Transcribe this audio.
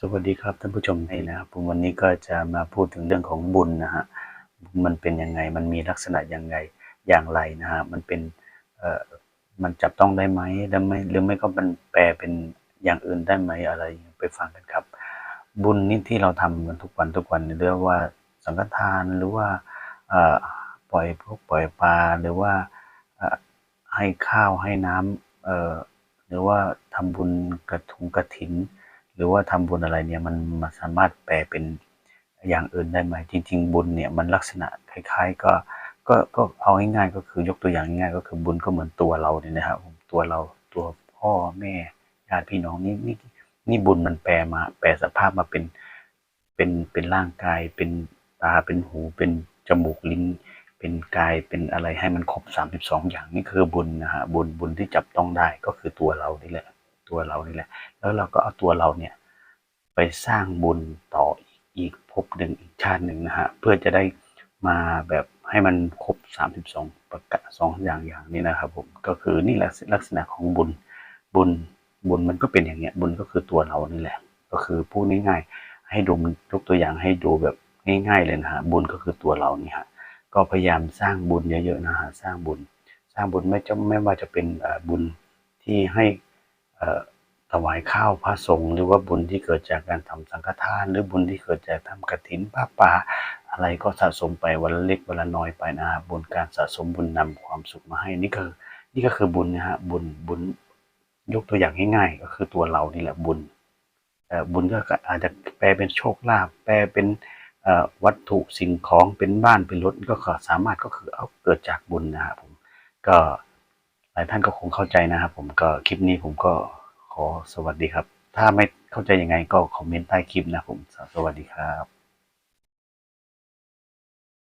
สวัสดีครับท่านผู้ชมนี่นะครับผมวันนี้ก็จะมาพูดถึงเรื่องของบุญนะฮะมันเป็นยังไงมันมีลักษณะยังไงอย่างไรนะฮะมันเป็นเอ่อมันจับต้องได้ไหมได้ไหมหรือไม่ก็มันแปลเป็นอย่างอื่นได้ไหมอะไรไปฟังกันครับ บุญนี่ที่เราทำกันทุกวันทุกวันเรียกว่าสังฆทานหรือว่าเอ่อปล่อยพวกปล่อยปลาหรือว่าเอ่อให้ข้าวให้น้ำเอ่อหรือว่าทำบุญกระถุงกระถิ่น หรือว่าทำบุญอะไรเนี่ยมันมันสามารถแปลเป็นอย่างอื่นได้ไหมจริง ๆ บุญเนี่ยมันลักษณะคล้าย ๆ ก็ก็ก็เอาง่ายๆก็คือยกตัวอย่างง่ายๆก็คือบุญก็เหมือนตัวเราเนี่ยนะครับตัวเราตัวพ่อแม่ญาติพี่น้องนี่นี่นี่บุญมันแปลมา แปลสภาพมาเป็นเป็นเป็นร่างกาย เป็นตาเป็นหูเป็นจมูกลิ้นเป็นกายเป็นอะไรให้มันครบสามสิบสองอย่างนี่คือบุญนะฮะบุญบุญที่จับต้องได้ก็คือตัวเรานี่แหละ ตัวเรานี่แหละ แล้วเราก็เอาตัวเราเนี่ยไปสร้างบุญต่ออีกภพหนึ่งอีกชาติหนึ่งนะฮะเพื่อจะได้มาแบบให้มันครบสามสิบสองประกาศสองอย่างอย่างนี้นะครับผมก็คือนี่แหละลักษณะของบุญบุญบุญมันก็เป็นอย่างเงี้ยบุญก็คือตัวเรานี่แหละ ก็คือพูดง่ายๆให้ดูยกตัวอย่างให้ดูแบบง่ายๆเลยนะฮะบุญก็คือตัวเรานี่ฮะก็พยายามสร้างบุญเยอะๆนะฮะสร้างบุญ สร้างบุญไม่จะไม่ว่าจะเป็นบุญที่ให้ ถวายข้าวพระสงฆ์หรือว่าบุญที่เกิดจากการทำสังฆทาน หรือบุญที่เกิดจากทำกฐินผ้าป่าอะไรก็สะสมไปวันละเล็กวันละน้อยไปนะฮะบุญการสะสมบุญนำความสุขมาให้นี่ก็นี่ก็คือบุญนะฮะบุญบุญยกตัวอย่างง่ายๆก็คือตัวเรานี่แหละบุญบุญก็อาจจะแปลเป็นโชคลาภแปลเป็นวัตถุสิ่งของเป็นบ้านเป็นรถก็สามารถก็คือเอาเกิดจากบุญนะฮะผมก็ ลายท่านก็คงเข้าใจนะครับ ผมก็คลิปนี้ผมก็ขอสวัสดีครับ ถ้าไม่เข้าใจยังไงก็คอมเมนต์ใต้คลิปนะผมสวัสดีครับ